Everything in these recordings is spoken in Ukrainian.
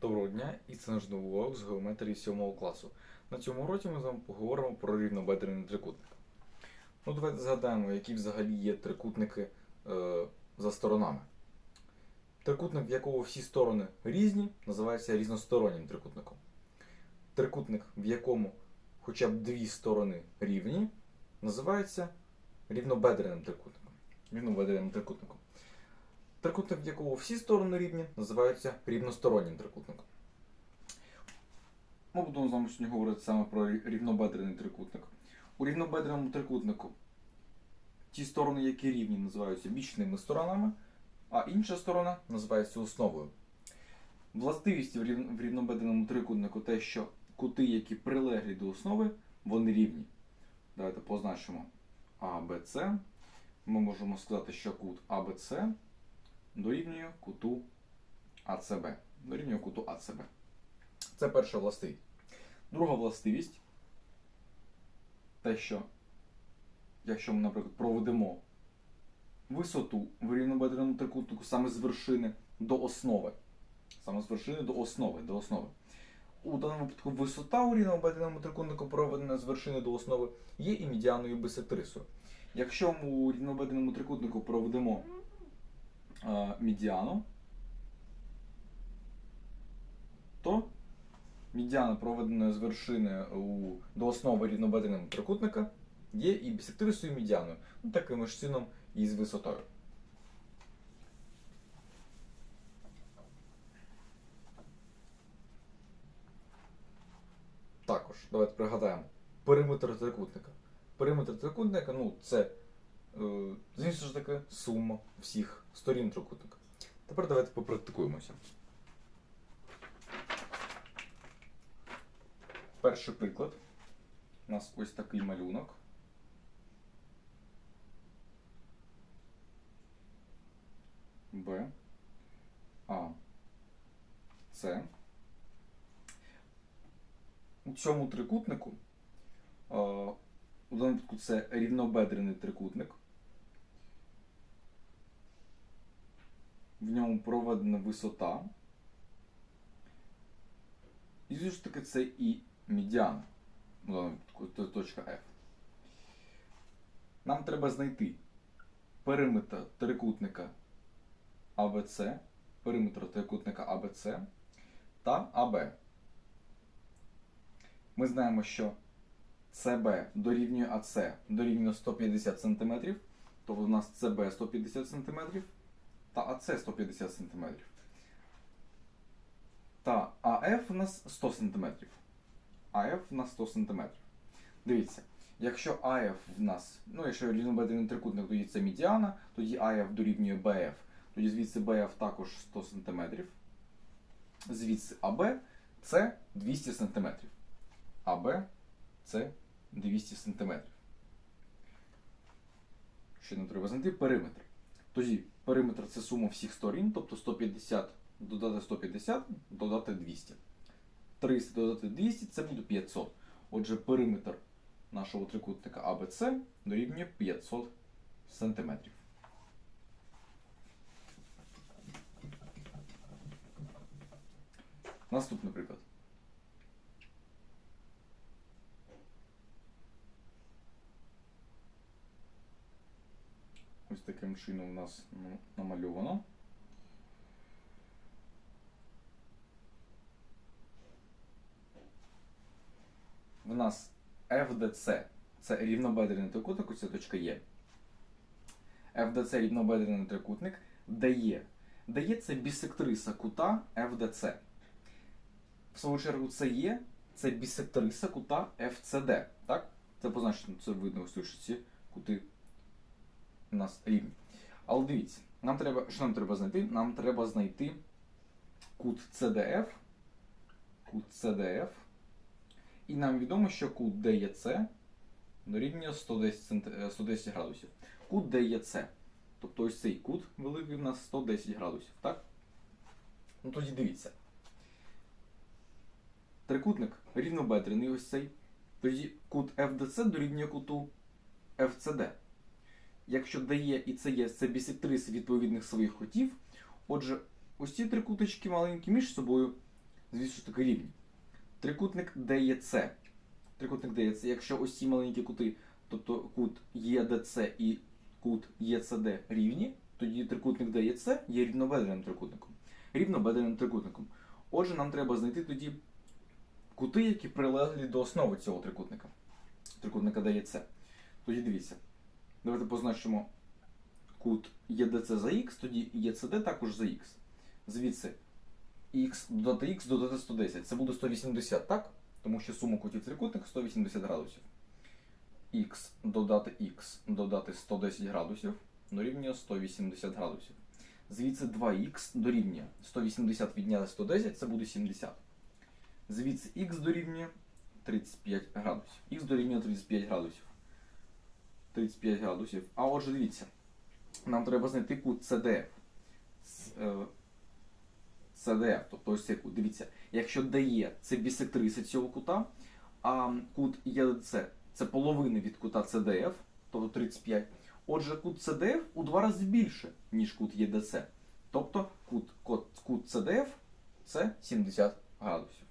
Доброго дня, і це наш новий урок з геометрії 7 класу. На цьому уроці ми з вами поговоримо про рівнобедрений трикутник. Ну, давайте згадаємо, які взагалі є трикутники е, за сторонами. Трикутник, в якого всі сторони різні, називається різностороннім трикутником. Трикутник, в якому хоча б дві сторони рівні, називається рівнобедреним трикутником. Рівнобедреним трикутником. Трикутник, в якого всі сторони рівні, називається рівностороннім трикутником. Ми будемо з вами сьогодні говорити саме про рівнобедрений трикутник. У рівнобедреному трикутнику ті сторони, які рівні, називаються бічними сторонами, а інша сторона називається основою. Властивість в рів- рівнобедреному трикутнику те, що кути, які прилеглі до основи, вони рівні. Давайте позначимо С. Ми можемо сказати, що кут АБЦ дорівнює куту АЦБ. Дорівнює куту АЦБ. Це перша властивість. Друга властивість те, що якщо ми, наприклад, проведемо висоту в рівнобедреному трикутнику саме з вершини до основи. Саме з вершини до основи. До основи. У даному випадку висота у рівнобедреному трикутнику, проведена з вершини до основи, є і медіаною бисектрисою. Якщо ми у рівнобедреному трикутнику проведемо медіану, то медіана, проведена з вершини у, до основи рівнобедреного трикутника, є і бісектрисою медіаною. Ну, таким ж чином і з висотою. Також, давайте пригадаємо, периметр трикутника. Периметр трикутника, ну, це, звісно ж таки, сума всіх сторін трикутника. Тепер давайте попрактикуємося. Перший приклад. У нас ось такий малюнок. Б. А. С. У цьому трикутнику, е, у даному випадку це рівнобедрений трикутник. В ньому проведена висота. І звісно ж таки це і медіана. Ну, точка F. Нам треба знайти периметр трикутника АБЦ, периметр трикутника АБЦ та АБ. Ми знаємо, що CB дорівнює АЦ дорівнює 150 см, то у нас CB 150 см та АЦ 150 см. Та АФ у нас 100 см. АФ у нас 100 см. Дивіться, якщо АФ в нас, ну якщо рівнобедрений трикутник, тоді це медіана, тоді АФ дорівнює БФ, тоді звідси БФ також 100 см. Звідси АБ це 200 см. АБ це 200 см. Ще нам треба знайти периметр. Тоді периметр це сума всіх сторін, тобто 150 додати 150, додати 200. 300 додати 200 це буде 500. Отже, периметр нашого трикутника АБЦ дорівнює 500 см. Наступний приклад. Ось таким чином у нас ну, намальовано. В нас FDC це рівнобедрений трикутник, ось ця точка Є. FDC рівнобедрений трикутник дає. Дає це бісектриса кута FDC. В свою чергу це є, це бісектриса кута FCD. Так? Це позначено, це видно ось ці кути у нас рівні. Але дивіться, нам треба, що нам треба знайти? Нам треба знайти кут CDF. Кут CDF. І нам відомо, що кут DEC дорівнює 110, е, 110 градусів. Кут DEC. Тобто ось цей кут великий у нас 110 градусів, так? Ну тоді дивіться. Трикутник рівнобедрений ось цей. Тоді кут FDC дорівнює куту FCD. Якщо дає і це є це бісектриси відповідних своїх кутів, отже, ось ці трикуточки маленькі між собою звісно таки рівні. Трикутник ДЕЦ. Трикутник ДЕЦ, якщо ось ці маленькі кути, тобто кут ЄДЦ і кут ЄЦД рівні, тоді трикутник ДЕЦ є рівнобедреним трикутником. Рівнобедреним трикутником. Отже, нам треба знайти тоді кути, які прилеглі до основи цього трикутника. Трикутника ДЕЦ. Тоді дивіться. Давайте позначимо кут ЄДЦ за х, тоді ЄЦД також за х. Звідси х додати х додати 110. Це буде 180, так? Тому що сума кутів трикутника 180 градусів. Х додати х додати 110 градусів дорівнює 180 градусів. Звідси 2х дорівнює 180 відняти 110, це буде 70. Звідси х дорівнює 35 градусів. Х дорівнює 35 градусів. 35 градусів. А отже, дивіться, нам треба знайти кут CDF. Е, CDF, тобто ось цей кут. Дивіться, якщо DE це бісектриса цього кута, а кут EDC це половина від кута CDF, тобто 35. Отже, кут CDF у два рази більше, ніж кут EDC. Тобто кут, кут, кут CDF це 70 градусів.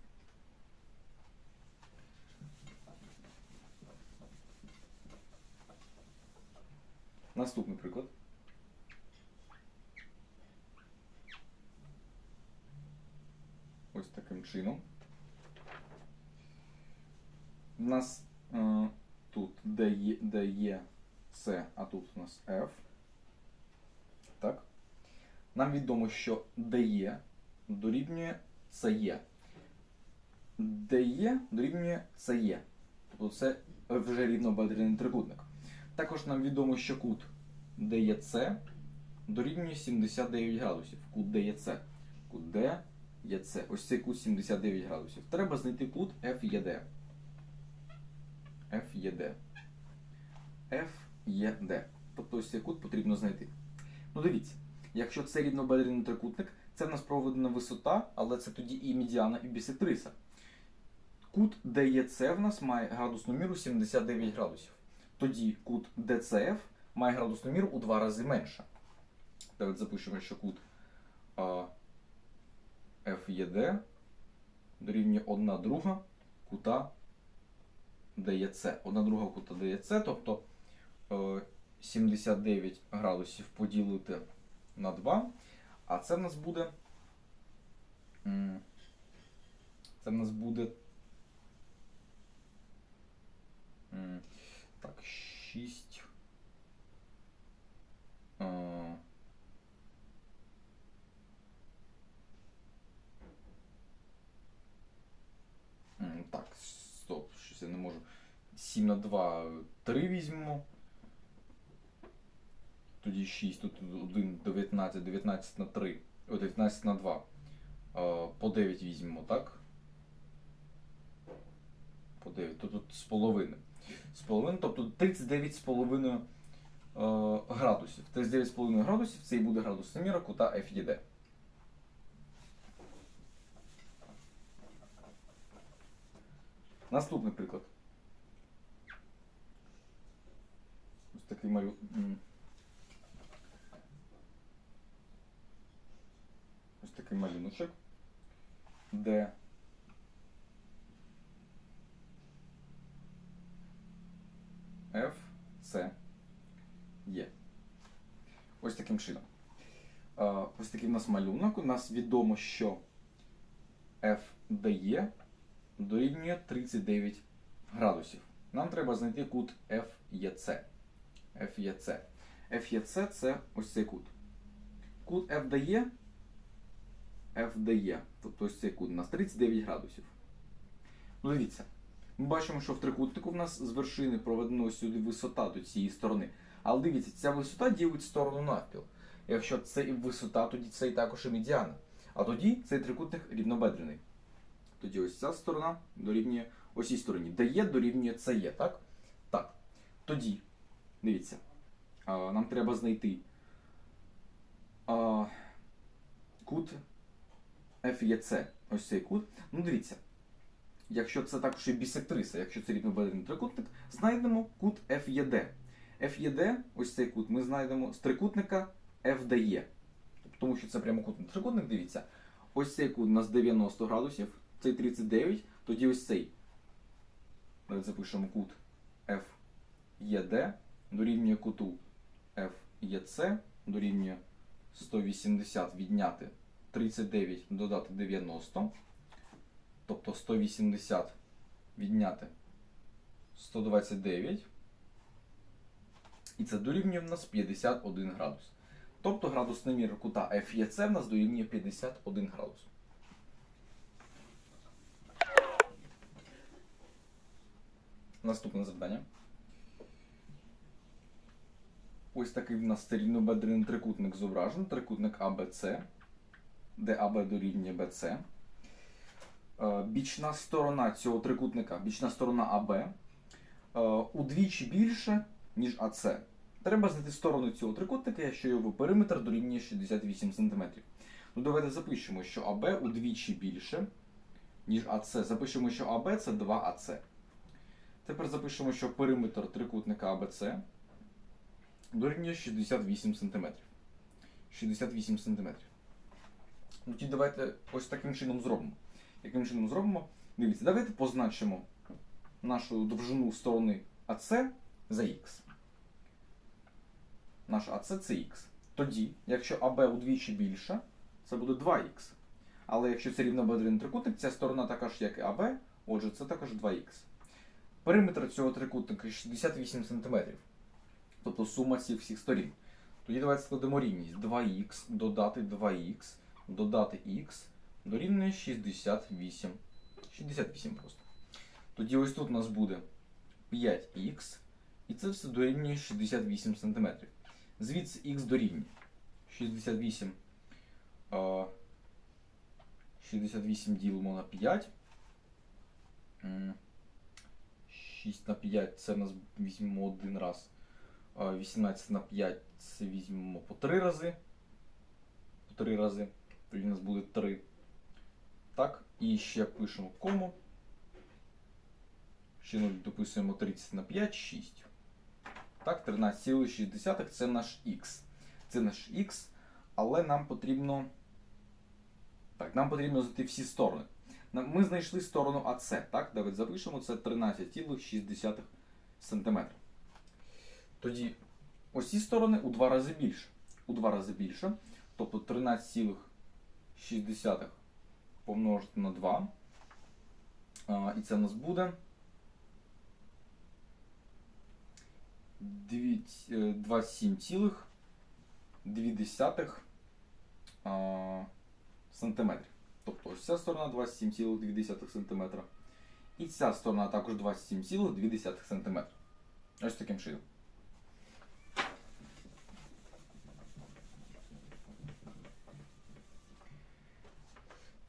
Наступний приклад. Ось таким чином. У нас е, тут де є, де є С, а тут у нас F. Так. Нам відомо, що DE дорівнює CE. DE дорівнює CE. Тобто це вже рівнобедрений трикутник. Також нам відомо, що кут DEC дорівнює 79 градусів. Кут DEC. Кут DEC. Ось цей кут 79 градусів. Треба знайти кут FED. FED. FED. Тобто ось цей кут потрібно знайти. Ну дивіться, якщо це рівнобедрений трикутник, це в нас проведена висота, але це тоді і медіана, і бісектриса. Кут DEC в нас має градусну міру 79 градусів. Тоді кут DCF має градусну міру у два рази менше. Давайте запишемо, що кут FED дорівнює 1 друга кута DEC. 1 друга кута DEC, тобто е, 79 градусів поділити на 2. А це в нас буде. Це в нас буде. м, Так, 6. Е, м, Так, стоп, щось я не можу. 7 на 2, 3 візьмемо. Тоді 6, тут 1, 19, 19 на 3, о, 19 на 2. Е, По 9 візьмемо, так? По 9, то тут з половини. З половини, тобто 39 з половиною градусів. 39 з половиною градусів це і буде градусна міра кута FED. Наступний приклад. Ось такий малю. Ось такий малюночок, де F, C, Є. Ось таким чином. Ось такий у нас малюнок. У нас відомо, що F дає дорівнює 39 градусів. Нам треба знайти кут FEC. FEC. FEC це ось цей кут. Кут F дає F дає, тобто ось цей кут у нас 39 градусів. Ну дивіться, ми бачимо, що в трикутнику в нас з вершини проведено сюди висота до цієї сторони. Але дивіться, ця висота ділить сторону навпіл. Якщо це і висота, тоді це і також і медіана. А тоді цей трикутник рівнобедрений. Тоді ось ця сторона дорівнює ось цій стороні. Дає дорівнює це є, так? Так. Тоді, дивіться, нам треба знайти кут FEC. Ось цей кут. Ну, дивіться. Якщо це також і бісектриса, якщо це рівнобедрений трикутник, знайдемо кут FED. FED, ось цей кут, ми знайдемо з трикутника FDE. Тому що це прямокутний трикутник, дивіться. ось цей кут у нас 90 градусів, цей 39, тоді ось цей. Давайте запишемо кут FED дорівнює куту FEC, дорівнює 180 відняти 39 додати 90. Тобто 180 відняти 129. І це дорівнює в нас 51 градус. Тобто градусний мір кута FEC в нас дорівнює 51 градус. Наступне завдання. Ось такий в нас рівнобедрений трикутник зображений, трикутник ABC, де АБ дорівнює BC. Е, Бічна сторона цього трикутника, бічна сторона АБ, е, удвічі більше, ніж АС. Треба знайти сторону цього трикутника, якщо його периметр дорівнює 68 см. Ну, давайте запишемо, що АБ удвічі більше, ніж АС. Запишемо, що АБ це 2АС. Тепер запишемо, що периметр трикутника АБЦ дорівнює 68 см. 68 см. Ну, тоді давайте ось таким чином зробимо. Яким чином зробимо? Дивіться, давайте позначимо нашу довжину сторони АС за х. Наш АС це х. Тоді, якщо АБ удвічі більше, це буде 2х. Але якщо це рівнобедрений трикутник, ця сторона така ж, як і АБ, отже, це також 2х. Периметр цього трикутника 68 см. Тобто сума цих всіх сторін. Тоді давайте складемо рівність 2х додати 2х додати х дорівнює 68. 68 просто. Тоді ось тут у нас буде 5х, і це все дорівнює 68 см. Звідси х дорівнює 68. 68 ділимо на 5. 6 на 5 це в нас візьмемо один раз. А 18 на 5 це візьмемо по 3 рази. По 3 рази. Тоді у нас буде 3. Так, і ще пишемо кому. Ще 0 дописуємо 30 на 5, 6. Так, 13,6 це наш х. Це наш х, але нам потрібно. Так, нам потрібно знайти всі сторони. Ми знайшли сторону АС, так? Давайте запишемо, це 13,6 см. Тоді ось ці сторони у два рази більше. У два рази більше. Тобто 13,6 помножити на 2. А, і це в нас буде е, 27,2 а, сантиметрів. Тобто ось ця сторона 27,2 см. І ця сторона також 27,2 см. Ось таким чином.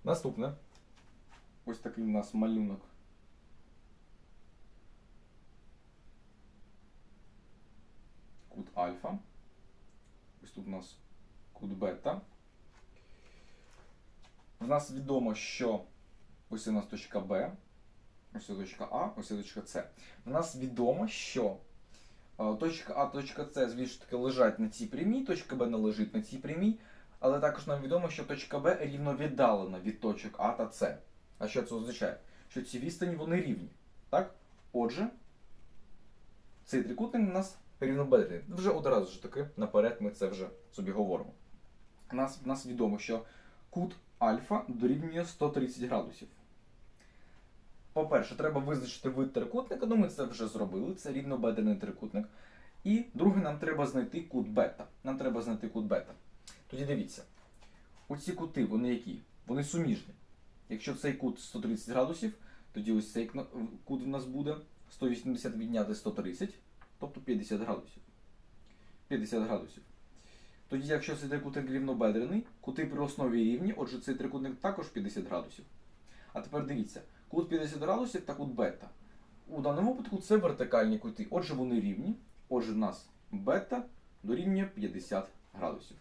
Наступне. Ось такий у нас малюнок. Кут альфа. Ось тут у нас кут бета. В нас відомо, що ось у нас точка Б, ось точка А, ось це точка С. В нас відомо, що е, точка А, точка С, звісно таки, лежать на цій прямій, точка Б не лежить на цій прямій, але також нам відомо, що точка Б рівно віддалена від точок А та С. А що це означає? Що ці відстані вони рівні. Так? Отже, цей трикутник у нас рівнобедрений. Вже одразу ж таки наперед ми це вже собі говоримо. У нас, нас відомо, що кут альфа дорівнює 130 градусів. По-перше, треба визначити вид трикутника, ну ми це вже зробили, це рівнобедрений трикутник. І друге, нам треба знайти кут бета. Нам треба знайти кут бета. Тоді дивіться, оці кути, вони які? Вони суміжні. Якщо цей кут 130 градусів, тоді ось цей кут у нас буде 180 відняти 130, тобто 50 градусів. 50 градусів. Тоді, якщо цей трикутник рівнобедрений, кути при основі рівні, отже, цей трикутник також 50 градусів. А тепер дивіться, кут 50 градусів та кут бета. У даному випадку це вертикальні кути. Отже, вони рівні. Отже, в нас бета дорівнює 50 градусів.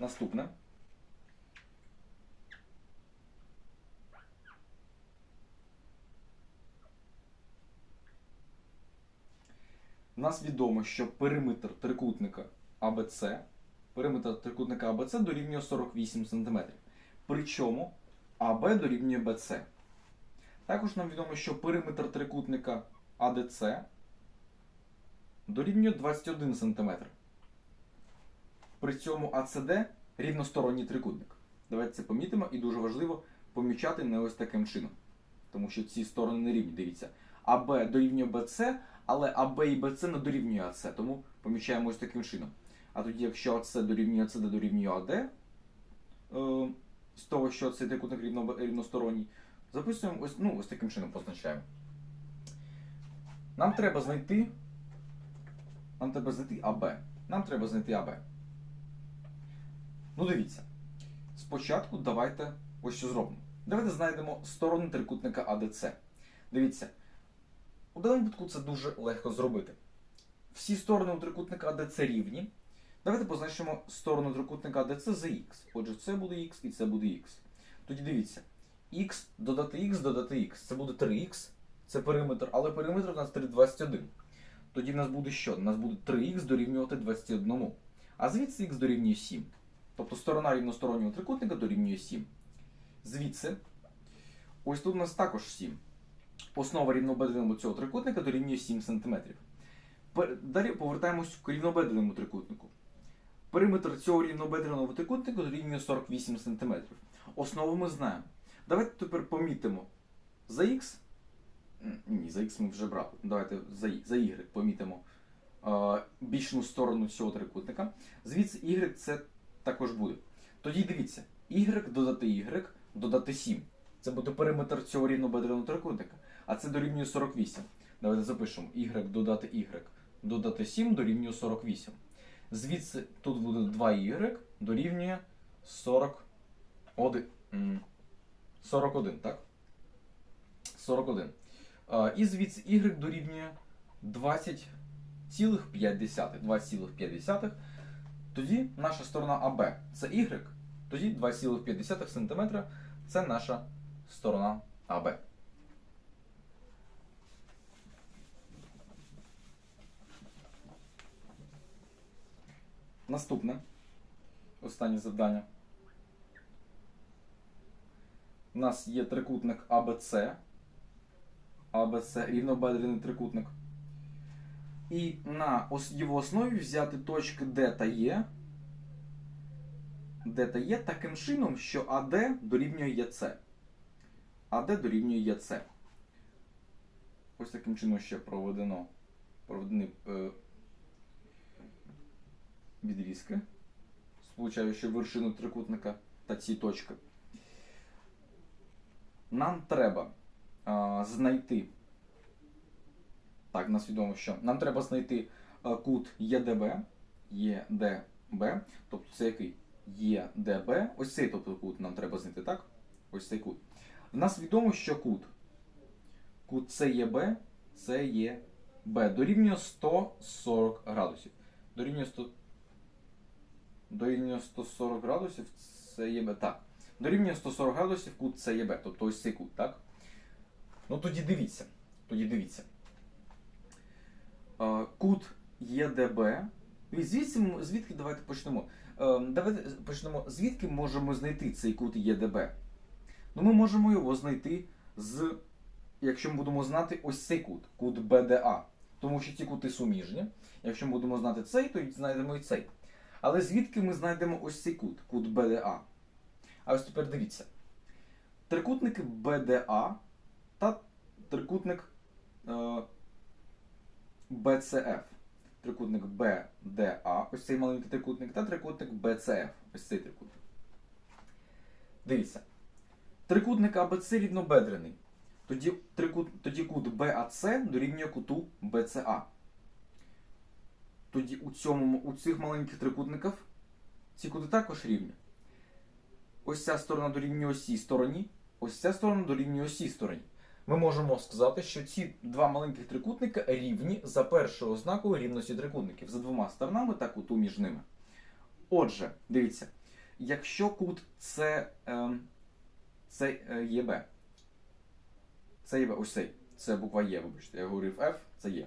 Наступне. В нас відомо, що периметр трикутника АБЦ, периметр трикутника АБЦ дорівнює 48 см. Причому АБ дорівнює БЦ. Також нам відомо, що периметр трикутника АДЦ дорівнює 21 см. При цьому АЦД рівносторонній трикутник. Давайте це помітимо і дуже важливо помічати не ось таким чином. Тому що ці сторони не рівні, дивіться. АБ дорівнює БЦ, але АБ і БЦ не дорівнює АЦ, тому помічаємо ось таким чином. А тоді, якщо АЦ дорівнює АЦД дорівнює АД, е, з того, що цей трикутник рівно, рівносторонній, записуємо ось, ну, ось таким чином позначаємо. Нам треба знайти. Нам треба знайти АБ. Нам треба знайти АБ. Ну, дивіться. Спочатку давайте ось що зробимо. Давайте знайдемо сторони трикутника АДЦ. Дивіться. У даному випадку це дуже легко зробити. Всі сторони у трикутника АДЦ рівні. Давайте позначимо сторону трикутника АДЦ за х. Отже, це буде х і це буде х. Тоді дивіться. х додати х додати х. Це буде 3х. Це периметр, але периметр у нас 3,21. Тоді в нас буде що? У нас буде 3х дорівнювати 21. А звідси х дорівнює 7. Тобто сторона рівностороннього трикутника дорівнює 7. Звідси, ось тут у нас також 7. Основа рівнобедреного цього трикутника дорівнює 7 см. Далі повертаємось к рівнобедреному трикутнику. Периметр цього рівнобедреного трикутника дорівнює 48 см. Основу ми знаємо. Давайте тепер помітимо за х. Ні, за х ми вже брали. Давайте за, за y помітимо е, бічну сторону цього трикутника. Звідси y це також буде. Тоді дивіться, y додати y додати 7. Це буде периметр цього рівнобедреного трикутника. А це дорівнює 48. Давайте запишемо y додати y додати 7 дорівнює 48. Звідси тут буде 2y дорівнює 41. 41, так? 41. І звідси y дорівнює 20,5. 20,5. Тоді наша сторона АБ це y, тоді 2,5 см це наша сторона АБ. Наступне. Останнє завдання. У нас є трикутник АБЦ. АБЦ рівнобедрений трикутник. І на його основі взяти точки Д та Е. Д та Е таким чином, що АД дорівнює ЄЦ. АД дорівнює ЄЦ. Ось таким чином ще проведено проведені е, відрізки, сполучаючи вершину трикутника та ці точки. Нам треба а, знайти. Так, нас відомо, що нам треба знайти а, кут ЄДБ, ЄДБ, тобто це який ЄДБ, ось цей тобто кут нам треба знайти, так? Ось цей кут. Нас відомо, що кут. Кут СЄБ, СЄБ дорівнює 140 градусів. Дорівнює 100 дорівнює 140 градусів ЄБ. Так. Дорівнює 140 градусів кут це ЄБ, тобто ось цей кут, так? Ну тоді дивіться. Тоді дивіться. Е, Кут ЄДБ. Звідси, звідки давайте почнемо? Е, Давайте почнемо. Звідки можемо знайти цей кут ЄДБ? Ну, ми можемо його знайти з, якщо ми будемо знати ось цей кут, кут БДА. Тому що ці кути суміжні. Якщо ми будемо знати цей, то знайдемо і цей. Але звідки ми знайдемо ось цей кут, кут БДА? А ось тепер дивіться. Трикутники БДА та трикутник е, БЦФ. Трикутник БДА, ось цей маленький трикутник, та трикутник БЦФ. Ось цей трикутник. Дивіться. Трикутник АБЦ рівнобедрений. Тоді, трикут, тоді кут БАЦ дорівнює куту БЦА. Тоді у, цьому, у цих маленьких трикутниках ці кути також рівні. Ось ця сторона дорівнює ось стороні, ось ця сторона дорівнює ось стороні. Ми можемо сказати, що ці два маленьких трикутника рівні за першою ознакою рівності трикутників за двома сторонами та куту між ними. Отже, дивіться, якщо кут це, ем, це ЄБ, це ЄБ, ось цей, це буква Є, вибачте, я говорив F, це Є.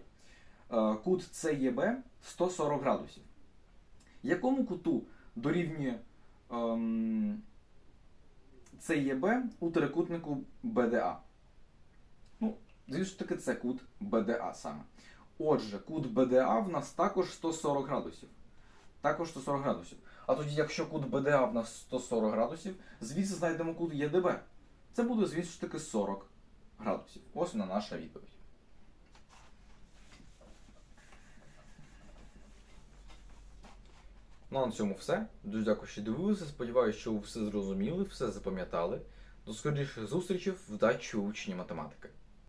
е, кут СЄБ 140 градусів. Якому куту дорівнює ем, СЄБ у трикутнику БДА? Звісно таки, це кут БДА саме. Отже, кут БДА в нас також 140 градусів. Також 140 градусів. А тоді, якщо кут БДА в нас 140 градусів, звідси знайдемо кут ЄДБ. Це буде, звісно ж таки, 40 градусів. Ось вона наша відповідь. Ну, а на цьому все. Дуже дякую, що дивилися. Сподіваюся, що ви все зрозуміли, все запам'ятали. До скоріших зустрічей в дачі учні математики.